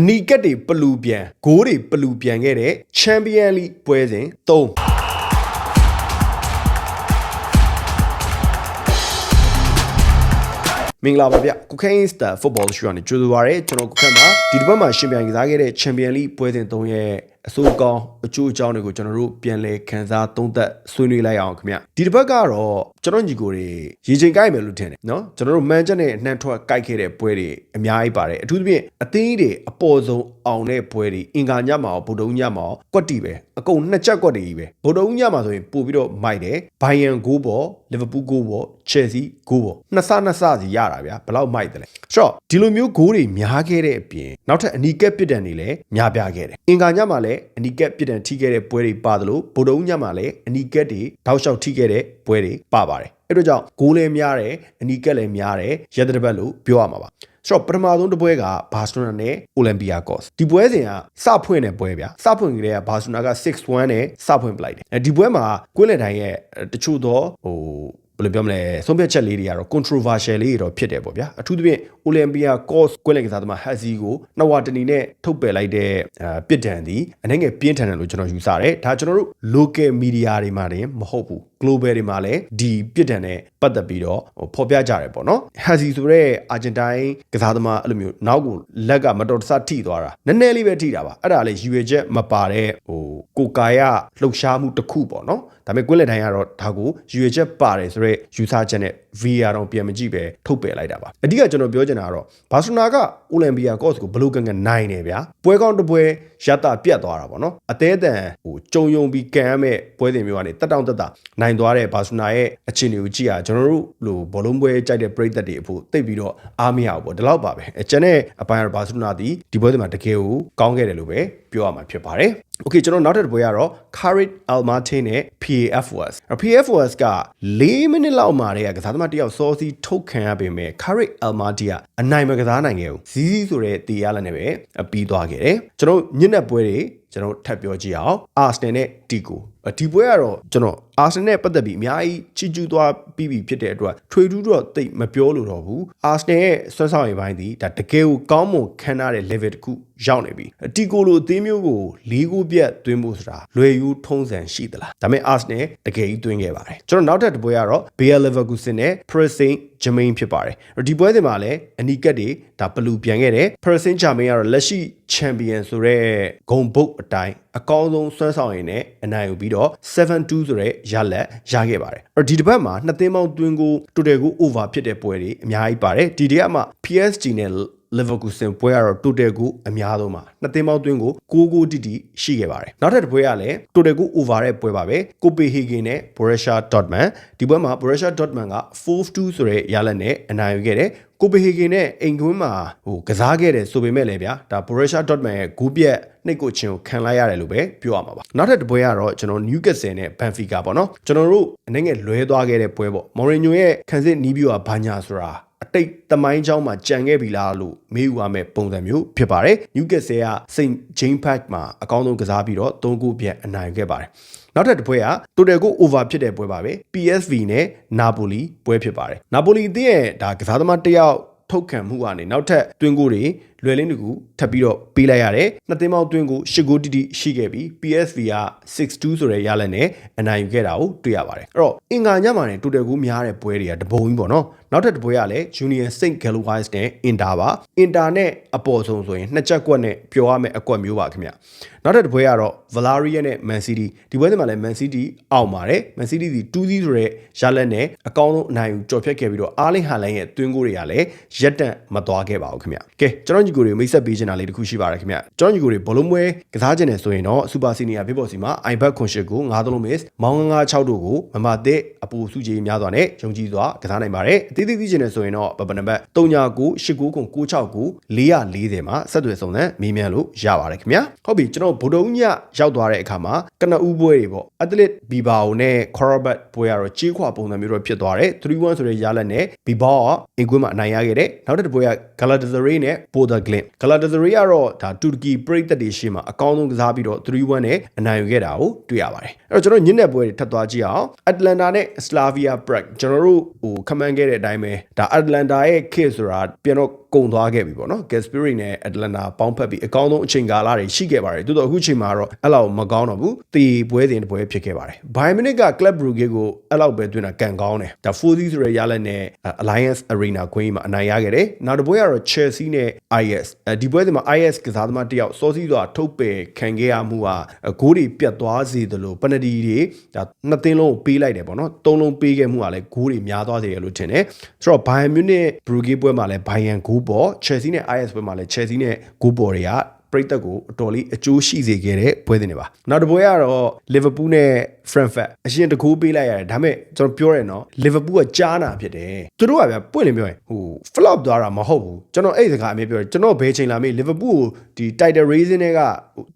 အနီကက်တွေပလူပြန်ဂိုးတွေပလူပြန်ခဲ့တဲ့ချန်ပီယံလိပွဲစဉ်3မင်္ဂလာပါဗျကုခိုင်းစတာဖုတ်ဘောရှိုကနေကြိုဆိုပါရစေကျွန်တော်ကုခန့်မှာဒီတစ်ပတ်မှာရှင်ပြိုင်ကစားခဲ့တဲ့ချန်ပီယံလိပွဲစဉ်3ရဲ့အဆိုးကောင်းအကျိုးအကြောင်းတွေကိုကျွန်တော်တို့ပြန်လည်ခန်းစားသုံးသပ်ဆွေးနွေးလိုက်အောင်ခင်ဗျဒီတစ်ပတ်ကတော့ကျွန်တော်ညီကိုတွေရေချိန်ကိုက်မယ်လို့ထင်တယ်နော်ကျွန်တော်တို့မန်ချက်နဲ့နှမ်းထွက်ကိုက်ခဲ့တဲ့ပွဲတွေအများကြီးပါတယ်အထူးသဖြင့်အသင်းတွေအပေါ်ဆုံးအောင်တဲ့ပွဲတွေအင်္ဂါညမှာရောဗုဒ္ဓဦးညမှာရောကွက်တီပဲအကုန်နှစ်ချက်ကွက်တွေကြီးပဲဗုဒ္ဓဦးညမှာဆိုရင်ပို့ပြီးတော့မိုက်တယ်ဘိုင်ယန်ဂိုးပေါ်လီဗာပူးဂိုးပေါ်ချယ်ဆီဂိုးပေါ်နှစ်ဆနှစ်ဆစီရတာဗျာဘယ်လောက်မိုက်တယ်လဲဆိုတော့ဒီလိုမျိုးဂိုးတွေများခဲ့တဲ့အပြင်နောက်ထပ်အနီကက်ပစ်ဒဏ်တွေလည်းများပြားခဲ့တယ်အင်္ဂါညမှာလည်းအနီကက်ပစ်ဒဏ်ထိခဲ့တဲ့ပွဲတွေပါသလိုဗုဒ္ဓဦးညမှာလည်းအနီကက်တွေတောက်လျှောက်ထိခဲ့တဲ့ပွဲတွေပါပါတယ်အဲ့တော့ကြောင့်ဂိုးလည်းများတယ်အနီကက်လည်းများတယ်ရက်တစ်ပတ်လို့ပြောရမှာပါဆိုတော့ပထမဆုံးတစ်ပွဲကဘာစလိုနာနဲ့အိုလံပီယာကော့စ်ဒီပွဲစဉ်ကစဖွင့်တဲ့ပွဲဗျာစဖွင့်ကြတဲ့ကဘာစလိုနာက6-1နဲ့စဖွင့်ပလိုက်တယ်အဲဒီပွဲမှာကွင်းလယ်တိုင်းရဲ့တချို့သောဟို ဘယ်လိုပြောမလဲဆုံးဖြတ်ချက်လေးတွေကတော့ controversial လေးတွေတော့ဖြစ်တယ်ပေါ့ဗျာအထူးသဖြင့် Olympia Course ကွင်းလက်ကစားသမား Hazi ကိုနှစ်ဝတနီနဲ့ထုတ်ပယ်လိုက်တဲ့အာပြစ်ဒဏ်ဒီအနေငယ်ပြင်းထန်တယ်လို့ကျွန်တော်ယူဆတယ်ဒါကျွန်တော်တို့ local media တွေမှာတင်မဟုတ်ဘူး global တွေမှာလည်းဒီပြစ်ဒဏ်နဲ့ပတ်သက်ပြီးတော့ဟိုဖော်ပြကြတယ်ပေါ့နော် Hazi ဆိုတဲ့အာဂျင်တိုင်းကစားသမားအဲ့လိုမျိုးနောက်ကိုလက်ကမတော်တဆထိသွားတာနည်းနည်းလေးပဲထိတာပါအဲ့ဒါလည်းယူရချက်မပါတဲ့ဟိုကိုကာယလှုပ်ရှားမှုတစ်ခုပေါ့နော်ဒါပေမဲ့ကွင်းလက်တိုင်းကတော့ဒါကိုယူရချက်ပါတယ်ဆိုတော့ယူဆချက်နဲ့ VR တော့ပြန်မကြည့်ပဲထုတ်ပယ်လိုက်တာပါအဓိကကျွန်တော်ပြောချင်တာကတော့ဘာစနာကအိုလံပီယာကော့စ်ကိုဘလို့ကန်ကန်နိုင်နေဗျာပွဲကောင်းတစ်ပွဲရတာပြတ်သွားတာပေါ့နော်အသေးအတန်ဟိုကြုံယုံပြီးကန်ရမဲ့ပွဲစဉ်မျိုးကနေတက်တောင့်တက်တာနိုင်သွားတဲ့ဘာစနာရဲ့အခြေအနေကိုကြည့်ရကျွန်တော်တို့လိုဘောလုံးပွဲကြိုက်တဲ့ပရိသတ်တွေအဖို့တိတ်ပြီးတော့အားမရဘူးပေါ့ဒီလောက်ပါပဲအကျန်တဲ့အပိုင်းကတော့ဘာစနာဒီဒီပွဲစဉ်မှာတကယ်ကိုကောင်းခဲ့တယ်လို့ပဲပြောရမှာဖြစ်ပါတယ်။ Okay ကျွန်တော်နောက်တစ်ပွဲကတော့ Khalid Almaty နဲ့ PAF Wars ။ PAF Wars က၄မိနစ်လောက်မှတည်းကကစားသမားတယောက်စောစီးထုတ်ခံရပေမဲ့ Khalid Almaty ကအနိုင်မကစားနိုင်ခဲ့ဘူး။ဇီးဇီးဆိုတဲ့တေရလာနဲ့ပဲအပြီးသွားခဲ့တယ်။ကျွန်တော်ညနေပွဲတွေကျွန်တော်ထပ်ပြောကြည့်အောင် Arsenal နဲ့ Tico ဒီပွဲကတော့ကျွန်တော် Arsenal နဲ့ပတ်သက်ပြီးအများကြီးချီကျူးသွားပြီးပြီဖြစ်တဲ့အတွက်ထွေထူးတော့တိတ်မပြောလို့တော့ဘူး Arsenal ရဲ့ဆွမ်းဆောင်ရည်ပိုင်းဒီဒါတကယ်ကိုကောင်းမွန်ခံရတဲ့ level တစ်ခုရောက်နေပြီတီကိုလိုအသေးမျိုးကိုလေးကိုပြတ်သွင်းဖို့ဆိုတာလွယ်ယူထုံးစံရှိသလားဒါပေမဲ့ Arsenal တကယ်ကြီးသွင်းခဲ့ပါတယ်ကျွန်တော်နောက်ထပ်တစ်ပွဲကတော့ Bayer Leverkusen နဲ့ Paris Saint-Germain ဖြစ်ပါတယ်ဒီပွဲစဉ်မှာလည်းအနီကက်တွေဒါဘလူပြန်ခဲ့တယ် Paris Saint-Germain ကတော့လက်ရှိ champion ဆိုတဲ့ဂုံဘုတ်အတိုင်းအကောင်းဆုံးစွမ်းဆောင်ရည်နဲ့အနိုင်ယူပြီးတော့7-2ဆိုတဲ့ရလက်ရခဲ့ပါတယ်အဲ့ဒီတစ်ပတ်မှာနှစ်သင်းပေါင်းတွင်းကို total ကို over ဖြစ်တဲ့ပွဲတွေအများကြီးပါတယ်ဒီတရက်မှာ PSG နဲ့ Leverkusen ပွဲကတော့ total ကိုအများဆုံးပါနှစ်သင်းပေါင်းတွင်းကို6 6တိတိရှိခဲ့ပါတယ်နောက်ထပ်တစ်ပွဲကလည်း total ကို over တဲ့ပွဲပါပဲ Copenhagen နဲ့ Borussia Dortmund ဒီပွဲမှာ Borussia Dortmund က4-2ဆိုတဲ့ရလက်နဲ့အနိုင်ယူခဲ့တယ်ကိုပီဟေဂင်နဲ့အိမ်ကွင်းမှာဟိုကစားခဲ့တယ်ဆိုပေမဲ့လည်းဗျာဒါ Borussia Dortmund ရဲ့ဂူးပြက်နှိတ်ကိုချင်းကိုခံလိုက်ရတယ်လို့ပဲပြောရမှာပါနောက်ထပ်တစ်ပွဲကတော့ကျွန်တော် Newcastle နဲ့ Benfica ပေါ့နော်ကျွန်တော်တို့အနေငယ်လွဲသွားခဲ့တဲ့ပွဲပေါ့ Mourinho ရဲ့ခံစစ်နီးပြီးတော့ဘာညာဆိုတာအ တိတ်သမိုင်းကြောင်းမှာကြံခဲ့ပြီလားလို့မေးယူရမယ့်ပုံစံမျိုးဖြစ်ပါတယ်။နျူကက်ဆယ်ကစိန့်ဂျိမ်းဖတ်မှာအကောင်းဆုံးကစားပြီးတော့၃ခုပြန်အနိုင်ခဲ့ပါတယ်။ောက်ထပ်တစ်ပွဲကတိုတယ်ကို over ဖြစ်တဲ့ပွဲပါပဲ PSV နဲ့နာပိုလီပွဲဖြစ်ပါတယ်နာပိုလီအသင်းရဲ့ဒါကစားသမားတယောက်ထုတ်ခံမှုကနေနောက်ထပ်တွင်ကိုတွေ လွယ်လင်းတကူထပ်ပြီးတော့ပေးလိုက်ရတယ်နှစ်သင်းပေါင်းတွင်းကို၈ဂိုးတိတိရှိခဲ့ပြီး PSV က6-2ဆိုတဲ့ရလဒ်နဲ့အနိုင်ယူခဲ့တာကိုတွေ့ရပါတယ်အဲ့တော့အင်္ဂါညမှာနေတိုတယ်ကူများတဲ့ပွဲတွေကတပုံကြီးပေါ့နော်နောက်ထပ်တစ်ပွဲကလည်း Union Saint Galway နဲ့ Inter ပါ Inter နဲ့အပေါ်ဆုံးဆိုရင်နှစ်ချက်ကွက်နဲ့ပျော်ရမယ့်အကွက်မျိုးပါခင်ဗျနောက်ထပ်တစ်ပွဲကတော့ Valeria နဲ့ Man City ဒီပွဲတွေမှာလည်း Man City အောင်ပါတယ် Man City ဒီ2-0ဆိုတဲ့ရလဒ်နဲ့အကောင်းဆုံးအနိုင်ယူကြော်ဖြတ်ခဲ့ပြီးတော့အားလင်းဟာလန်ရဲ့တွင်းကိုတွေကလည်းရက်တန့်မသွားခဲ့ပါဘူးခင်ဗျကဲကျွန်တော်ညီကိုတွေမိတ်ဆက်ပေးချင်တာလေးတခုရှိပါတယ်ခင်ဗျကျွန်တော်ညီကိုတွေဘလုံးပွဲကစားခြင်းနဲ့ဆိုရင်တော့စူပါစီနီယာဖေးပေါ်စီမှာ iBet ခွန်ရှစ်ကို9သလုံး miss မောင်း96တို့ကိုမမတဲ့အပူစုကြီးများစွာနဲ့ယုံကြည်စွာကစားနိုင်ပါတယ်အသေးသေးသိခြင်းနဲ့ဆိုရင်တော့ပပနံပါတ်3998ခွန်96 440မှာဆက်သွယ်ဆောင်တဲ့မေးမြန်းလို့ရပါတယ်ခင်ဗျဟုတ်ပြီကျွန်တော်ဗုဒ္ဓဦးညရောက်သွားတဲ့အခါမှာကနဦးပွဲတွေပေါ့အက်တလစ်ဘီဘာအိုနဲ့ခေါ်ရဘတ်ပွဲကတော့ကြေးခွာပုံစံမျိုးတော့ဖြစ်သွားတယ်3-1ဆိုတဲ့ရလဒ်နဲ့ဘီဘာကအင်ကွင်းမှာအနိုင်ရခဲ့တယ်နောက်တစ်ပွဲကဂလာတာဇရေးနဲ့ပိုဒါ Arda Glint Galatasaray ကတော့ဒါတူရကီပြည်သက်တွေရှေ့မှာအကောင်းဆုံးကစားပြီးတော့3-1နဲ့အနိုင်ယူခဲ့တာကိုတွေ့ရပါတယ်အဲ့တော့ကျွန်တော်ညစ်တဲ့ပွဲတွေထပ်သွားကြည့်အောင် Atlanta နဲ့ Slavia Prague ကျွန်တော်တို့ဟိုခမန်းခဲ့တဲ့အတိုင်းပဲဒါ Atlanta ရဲ့ case ဆိုတာပြန်တော့ကုန်သွားခဲ့ပြီပေါ့နော် Gasperi နဲ့ Atlanta ပေါင်းဖက်ပြီးအကောင်းဆုံးအချိန်ကာလတွေရှိခဲ့ပါတယ်တိုးတော့အခုချိန်မှာတော့အဲ့လောက်မကောင်းတော့ဘူးတီပွဲစဉ်တစ်ပွဲဖြစ်ခဲ့ပါတယ် Bayern Munich က Club Brugge ကိုအဲ့လောက်ပဲတွင်တာကန်ကောင်းတယ်ဒါ 4-0 ဆိုတဲ့ရလက်နဲ့ Alliance Arena ခွင်းမှာအနိုင်ရခဲ့တယ်နောက်တစ်ပွဲကတော့ Chelsea နဲ့ IS ဒီပွဲစဉ်မှာ IS ကစားသမားတယောက်စောစီးစွာထုတ်ပယ်ခံခဲ့ရမှုဟာဂိုးတွေပြတ်သွားစေသလိုပနဒီတွေဒါနှစ်သင်းလုံးကိုပေးလိုက်တယ်ပေါ့နော်သုံးလုံးပေးခဲ့မှုကလည်းဂိုးတွေများသွားစေရလို့ထင်တယ်ဆိုတော့ Bayern Munich Brugge ပွဲမှာလည်း Bayern ဂိုးပေါ် Chelsea နဲ့ IS ပွဲမှာလည်း Chelsea နဲ့ဂိုးပေါ်တွေက ပရိသတ်ကိုအတော်လေးအကျိုးရှိစေခဲ့တဲ့ပွဲစဉ်တွေပါနောက်တစ်ပွဲကတော့ Liverpool နဲ့ Frankfurt အရင်တကူပေးလိုက်ရတယ်ဒါပေမဲ့ကျွန်တော်ပြောရနော် Liverpool ကကြားနာဖြစ်တယ်သူတို့ကဗျပွင့်လင်းပြောရင်ဟို flop သွားတာမဟုတ်ဘူးကျွန်တော်အဲ့ဒီစကားအမြဲပြောတယ်ကျွန်တော်ဘယ်ချိန်လာမေး Liverpool ကိုဒီ title raising တွေက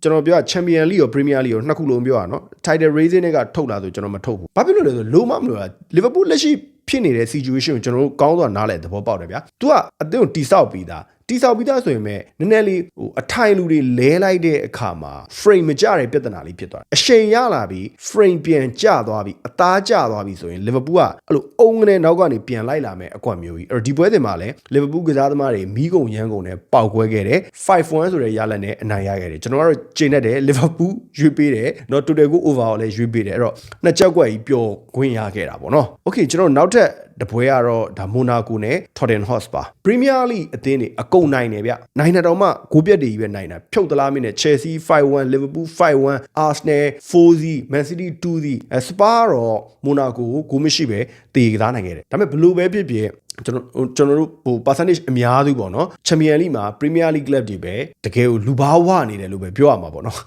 ကျွန်တော်ပြော Champion League ရော Premier League ရောနှစ်ခုလုံးပြောရနော် title raising တွေကထုတ်လာဆိုကျွန်တော်မထုတ်ဘူးဘာဖြစ်လို့လဲဆိုလိုမမလို့လား Liverpool လက်ရှိဖြစ်နေတဲ့ situation ကိုကျွန်တော်တို့ကောင်းစွာနားလည်သဘောပေါက်တယ်ဗျာ။ तू ကအသင်းကိုတိဆောက်ပြီးသား တိဆောက်ပြီးသားဆိုရင်မဲ့နည်းနည်းလေးဟိုအထိုင်လူတွေလဲလိုက်တဲ့အခါမှာ frame မကျတဲ့ပြဿနာလေးဖြစ်သွားတယ်။အရှိန်ရလာပြီး frame ပြန်ကျသွားပြီးအသားကျသွားပြီးဆိုရင် Liverpool ကအဲ့လိုအုံငနဲ့နောက်ကနေပြန်လိုက်လာမယ်အကွက်မျိုးကြီး။အဲ့တော့ဒီပွဲတင်မှာလည်း Liverpool ကစားသမားတွေမီးကုံရမ်းကုံနဲ့ပေါက်ကွဲခဲ့တယ်။5-1ဆိုတဲ့ရလဒ်နဲ့အနိုင်ရခဲ့တယ်။ကျွန်တော်ကတော့ချိန်နဲ့တယ် Liverpool ရွေးပေးတယ်။နော် total ကို overall လည်းရွေးပေးတယ်။အဲ့တော့နှစ်ချက်ကွက်ကြီးပျော်ခွင့်ရခဲ့တာပေါ့နော်။ Okay ကျွန်တော်နောက်ထပ်တပွဲကတော့ဒါမိုနာကိုနဲ့ Tottenham Hotspur Premier League အသင်းတွေအကုန်နိုင်တယ်ဗျနိုင်တာတော့မှဂိုးပြက်တွေကြီးပဲနိုင်တာဖြုတ်သလားမင်းနဲ့ Chelsea 5-1 Liverpool 5-1 Arsenal 4-0 Man City 2-0အဲ Spur တော့မိုနာကိုဂိုးမရှိပဲတည်ကစားနိုင်ခဲ့တယ်ဒါပေမဲ့ဘလို့ပဲဖြစ်ဖြစ် ကျွန်တော်ကျွန်တော်တို့ဟို percentage အများစုပေါ့နော် Champion League မှာ Premier League club တွေပဲတကယ်ကိုလူဘာဝနေတယ်လို့ပဲပြောရမှာပေါ့နော်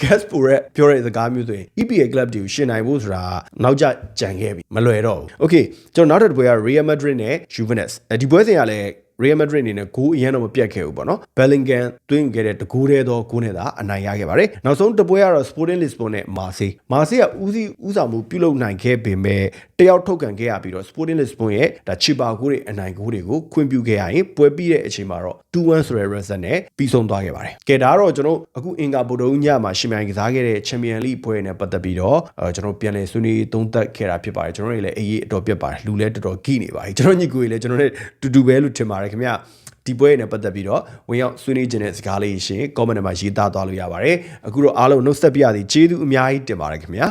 Gas ပိုရက်ပြောတဲ့စကားမျိုးဆိုရင် EPL club တွေကိုရှင်နိုင်ဖို့ဆိုတာနောက်ကျကြံခဲ့ပြီမလွယ်တော့ဘူး Okay ကျွန်တော်နောက်ထပ်တစ်ပွဲက Real Madrid နဲ့ Juventus အဲဒီပွဲစဉ်ကလည်း Real Madrid အနေနဲ့ဂိုးအရင်တော့မပြတ်ခဲ့ဘူးပေါ့နော် Bellingham သွင်းခဲ့တဲ့တကူးတဲ့သောဂိုးနဲ့သာအနိုင်ရခဲ့ပါတယ်နောက်ဆုံးတစ်ပွဲကတော့ Sporting Lisbon နဲ့ Marseille Marseille ကဦးစီးဦးဆောင်မှုပြုလုပ်နိုင်ခဲ့ပေမဲ့တယောက်ထုတ်ကန်ခဲ့ရပြီးတော့ Sporting Lisbon ရဲ့ဒါချီပါဂိုးတွေအနိုင်ဂိုးတွေကိုခွင့်ပြုခဲ့ရရင်ပွဲပြီးတဲ့အချိန်မှာတော့2-1ဆိုတဲ့ result နဲ့ပြီးဆုံးသွားခဲ့ပါတယ်ကဲဒါကတော့ကျွန်တော်အခုအင်္ဂါဗိုလ်တုံးညမှာရှင်မြိုင်ကစားခဲ့တဲ့ Champion League ပွဲနဲ့ပတ်သက်ပြီးတော့အဲကျွန်တော်ပြန်လည်ဆွေးနွေးသုံးသပ်ခဲ့တာဖြစ်ပါတယ်ကျွန်တော်တွေလည်းအေးအေးအတော်ပြတ်ပါတယ်လူလည်းတော်တော်ကြီးနေပါပြီကျွန်တော်ညီကိုတွေလည်းကျွန်တော်နဲ့တူတူပဲလို့ထင်ပါတယ်ခင်ဗျဒီပွဲနဲ့ပတ်သက်ပြီးတော့ဝင်ရောက်ဆွေးနွေးခြင်းတဲ့စကားလေးရှင် comment မှာရေးသားသွားလို့ရပါတယ်အခုတော့အားလုံးနှုတ်ဆက်ပြရသည်ကျေးဇူးအများကြီးတင်ပါတယ်ခင်ဗျာ